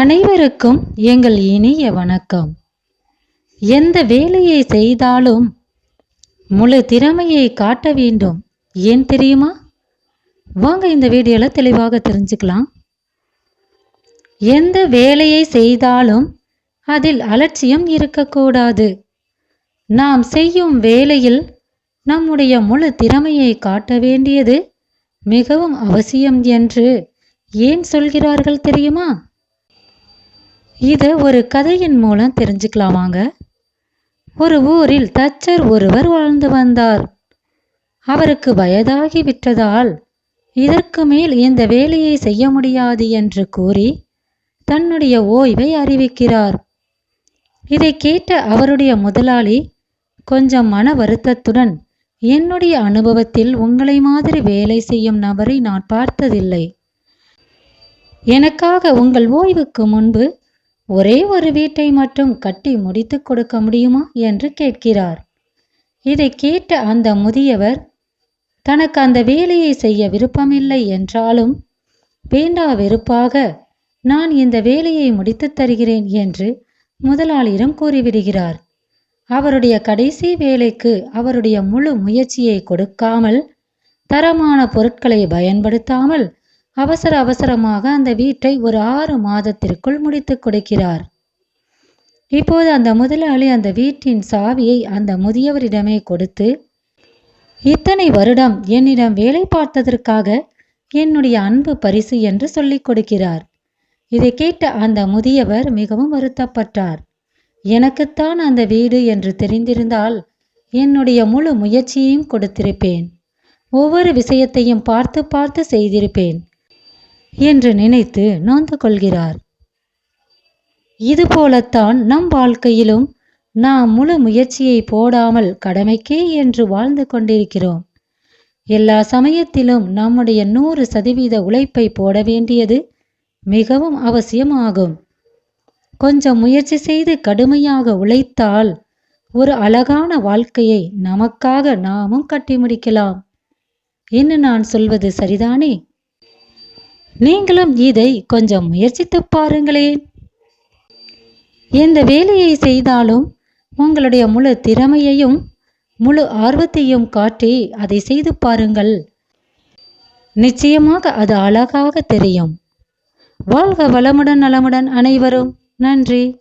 அனைவருக்கும் எங்கள் இனிய வணக்கம். எந்த வேலையை செய்தாலும் முழு திறமையை காட்ட வேண்டும். ஏன் தெரியுமா? வாங்க இந்த வீடியோவில் தெளிவாக தெரிஞ்சுக்கலாம். எந்த வேலையை செய்தாலும் அதில் அலட்சியம் இருக்கக்கூடாது. நாம் செய்யும் வேலையில் நம்முடைய முழு திறமையை காட்ட வேண்டியது மிகவும் அவசியம் என்று ஏன் சொல்கிறார்கள் தெரியுமா? இது ஒரு கதையின் மூலம் தெரிஞ்சுக்கலாமாங்க? ஒரு ஊரில் தச்சர் ஒருவர் வாழ்ந்து வந்தார். அவருக்கு வயதாகி விட்டதால் இதற்கு மேல் இந்த வேலையை செய்ய முடியாது என்று கூறி தன்னுடைய ஓய்வை அறிவிக்கிறார். இதை கேட்ட அவருடைய முதலாளி கொஞ்சம் மன வருத்தத்துடன் என்னுடைய அனுபவத்தில் உங்களை மாதிரி வேலை செய்யும் நபரை நான் பார்த்ததில்லை. எனக்காக உங்கள் ஓய்வுக்கு முன்பு ஒரே ஒரு வீட்டை மட்டும் கட்டி முடித்து கொடுக்க முடியுமா என்று கேட்கிறார். இதை கேட்ட அந்த முதியவர் தனக்கு அந்த வேலையை செய்ய விருப்பமில்லை என்றாலும் வேண்டா வெறுப்பாக நான் இந்த வேலையை முடித்து தருகிறேன் என்று முதலாளியிடம் கூறிவிடுகிறார். அவருடைய கடைசி வேலைக்கு அவருடைய முழு முயற்சியை கொடுக்காமல் தரமான பொருட்களை பயன்படுத்தாமல் அவசர அவசரமாக அந்த வீட்டை ஒரு ஆறு மாதத்திற்குள் முடித்து கொடுக்கிறார். இப்போது அந்த முதலாளி அந்த வீட்டின் சாவியை அந்த முதியவரிடமே கொடுத்து இத்தனை வருடம் என்னிடம் வேலை பார்த்ததற்காக என்னுடைய அன்பு பரிசு என்று சொல்லிக் கொடுக்கிறார். இதை கேட்ட அந்த முதியவர் மிகவும் வருத்தப்பட்டார். எனக்குத்தான் அந்த வீடு என்று தெரிந்திருந்தால் என்னுடைய முழு முயற்சியையும் கொடுத்திருப்பேன். ஒவ்வொரு விஷயத்தையும் பார்த்து பார்த்து செய்திருப்பேன். என்று நினைத்து நொந்து கொள்கிறார். இதுபோலத்தான் நம் வாழ்க்கையிலும் நாம் முழு முயற்சியை போடாமல் கடமைக்கே என்று வாழ்ந்து கொண்டிருக்கிறோம். எல்லா சமயத்திலும் நம்முடைய நூறு சதவீத உழைப்பை போட வேண்டியது மிகவும் அவசியமாகும். கொஞ்சம் முயற்சி செய்து கடுமையாக உழைத்தால் ஒரு அழகான வாழ்க்கையை நமக்காக நாமும் கட்டி முடிக்கலாம். என்று நான் சொல்வது சரிதானே? நீங்களும் இதை கொஞ்சம் முயற்சித்து பாருங்களேன் எந்த வேலையை செய்தாலும் உங்களுடைய முழு திறமையையும் முழு ஆர்வத்தையும் காட்டி அதை செய்து பாருங்கள். நிச்சயமாக அது அழகாக தெரியும். வாழ்க வளமுடன் நலமுடன் அனைவரும். நன்றி.